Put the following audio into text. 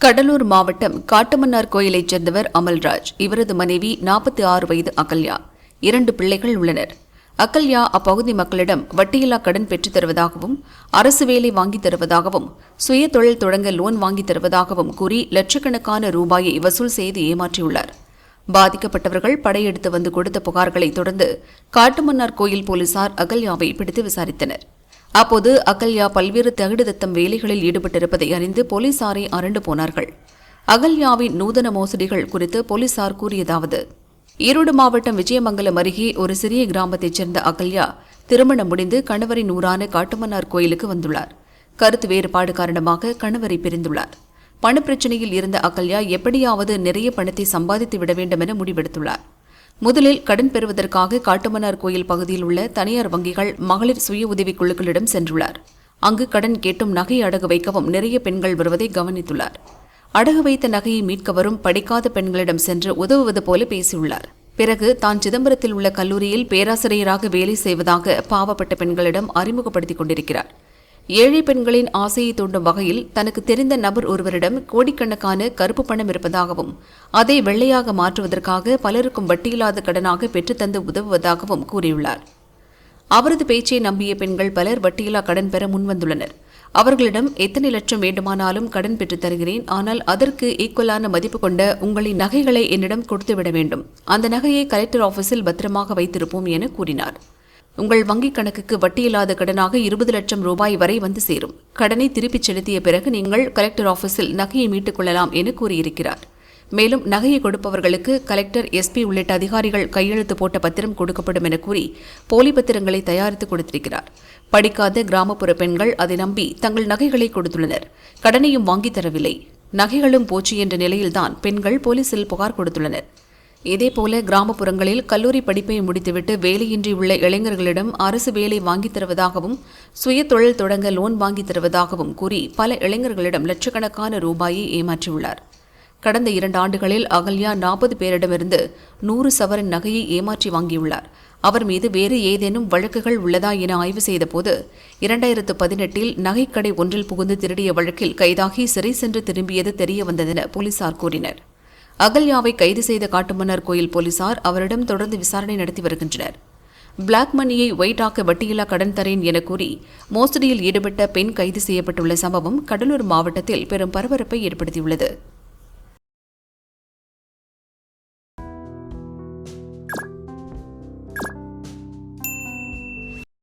கடலூர் மாவட்டம் காட்டுமன்னார் கோயிலைச் சேர்ந்தவர் அமல்ராஜ். இவரது மனைவி நாற்பத்தி ஆறு வயது அகல்யா. இரண்டு பிள்ளைகள் உள்ளனர். அகல்யா அப்பகுதி மக்களிடம் வட்டியில்லா கடன் பெற்றுத் தருவதாகவும் அரசு வேலை வாங்கித் தருவதாகவும் சுய தொழில் தொடங்க லோன் வாங்கித் தருவதாகவும் கூறி லட்சக்கணக்கான ரூபாயை வசூல் செய்து ஏமாற்றியுள்ளார். பாதிக்கப்பட்டவர்கள் படையெடுத்து வந்து கொடுத்த புகார்களை தொடர்ந்து காட்டுமன்னார் கோயில் போலீசார் அகல்யாவை பிடித்து விசாரித்தனர். அப்போது அகல்யா பல்வேறு தகுடுதத்தம் வேலைகளில் ஈடுபட்டிருப்பதை அறிந்து போலீசாரை அரண்டு போனார்கள். அகல்யாவின் நூதன மோசடிகள் குறித்து போலீசார் கூறியதாவது ஈரோடு மாவட்டம் விஜயமங்கலம் அருகே ஒரு சிறிய கிராமத்தைச் சேர்ந்த அகல்யா திருமணம் முடிந்து கணவரின் ஊரான காட்டுமன்னார் கோயிலுக்கு வந்துள்ளார். கருத்து வேறுபாடு காரணமாக கணவரை பிரிந்துள்ளார். பணப்பிரச்சனையில் இருந்த அகல்யா எப்படியாவது நிறைய பணத்தை சம்பாதித்து விட வேண்டும் என முடிவெடுத்துள்ளார். முதலில் கடன் பெறுவதற்காக காட்டுமன்னார் கோயில் பகுதியில் உள்ள தனியார் வங்கிகள் மகளிர் சுய உதவிக் குழுக்களிடம் சென்றுள்ளார். அங்கு கடன் கேட்டும் நகை அடகு வைக்கவும் நிறைய பெண்கள் வருவதை கவனித்துள்ளார். அடகு வைத்த நகையை மீட்க வரும் படிக்காத பெண்களிடம் சென்று உதவுவது போல பேசியுள்ளார். பிறகு தான் சிதம்பரத்தில் உள்ள கல்லூரியில் பேராசிரியராக வேலை செய்வதாக பாவப்பட்ட பெண்களிடம் அறிமுகப்படுத்திக் கொண்டிருக்கிறார். ஏழை பெண்களின் ஆசையை தூண்டும் வகையில் தனக்கு தெரிந்த நபர் ஒருவரிடம் கோடிக்கணக்கான கருப்பு பணம் இருப்பதாகவும் அதை வெள்ளையாக மாற்றுவதற்காக பலருக்கும் வட்டியில்லாத கடனாக பெற்றுத்தந்து உதவுவதாகவும் கூறியுள்ளார். அவரது பேச்சை நம்பிய பெண்கள் பலர் வட்டியில்லா கடன் பெற முன்வந்துள்ளனர். அவர்களிடம் எத்தனை லட்சம் வேண்டுமானாலும் கடன் பெற்றுத் தருகிறேன் ஆனால் அதற்கு ஈக்குவலான மதிப்பு கொண்ட உங்களின் நகைகளை என்னிடம் கொடுத்துவிட வேண்டும். அந்த நகையை கலெக்டர் ஆபீஸில் பத்திரமாக வைத்திருப்போம் என கூறினார். உங்கள் வங்கிக் கணக்குக்கு வட்டியில்லாத கடனாக இருபது லட்சம் ரூபாய் வரை வந்து சேரும். கடனை திருப்பிச் செலுத்திய பிறகு நீங்கள் கலெக்டர் ஆபீஸில் நகையை மீட்டுக் கொள்ளலாம் என கூறியிருக்கிறார். மேலும் நகையை கொடுப்பவர்களுக்கு கலெக்டர் எஸ்பி உள்ளிட்ட அதிகாரிகள் கையெழுத்து போட்ட பத்திரம் கொடுக்கப்படும் என கூறி போலி பத்திரங்களை தயாரித்து கொடுத்திருக்கிறார். படிக்காத கிராமப்புற பெண்கள் அதை நம்பி தங்கள் நகைகளை கொடுத்துள்ளனர். கடனையும் வாங்கித் தரவில்லை. நகைகளும் போச்சு என்ற நிலையில்தான் பெண்கள் போலீசில் புகார் கொடுத்துள்ளனர். இதேபோல கிராமப்புறங்களில் கல்லூரி படிப்பை முடித்துவிட்டு வேலையின்றி உள்ள இளைஞர்களிடம் அரசு வேலை வாங்கித் தருவதாகவும் சுய தொழில் தொடங்க லோன் வாங்கித் தருவதாகவும் கூறி பல இளைஞர்களிடம் லட்சக்கணக்கான ரூபாயை ஏமாற்றியுள்ளார். கடந்த இரண்டு ஆண்டுகளில் அகல்யா நாற்பது பேரிடமிருந்து நூறு சவரன் நகையை ஏமாற்றி வாங்கியுள்ளார். அவர் மீது வேறு ஏதேனும் வழக்குகள் உள்ளதா என ஆய்வு செய்தபோது இரண்டாயிரத்து பதினெட்டில் நகைக்கடை ஒன்றில் புகுந்து திருடிய வழக்கில் கைதாகி சிறை சென்று திரும்பியது தெரியவந்ததென போலீசார் கூறினர். அகல்யாவை கைது செய்த காட்டுமன்னார் கோயில் போலீசார் அவரிடம் தொடர்ந்து விசாரணை நடத்தி வருகின்றனர். பிளாக் மணியை ஒயிட்டாக்க வட்டியில்லா கடன் தரேன் என கூறி மோசடியில் ஈடுபட்ட பெண் கைது செய்யப்பட்டுள்ள சம்பவம் கடலூர் மாவட்டத்தில் பெரும் பரபரப்பை ஏற்படுத்தியுள்ளது.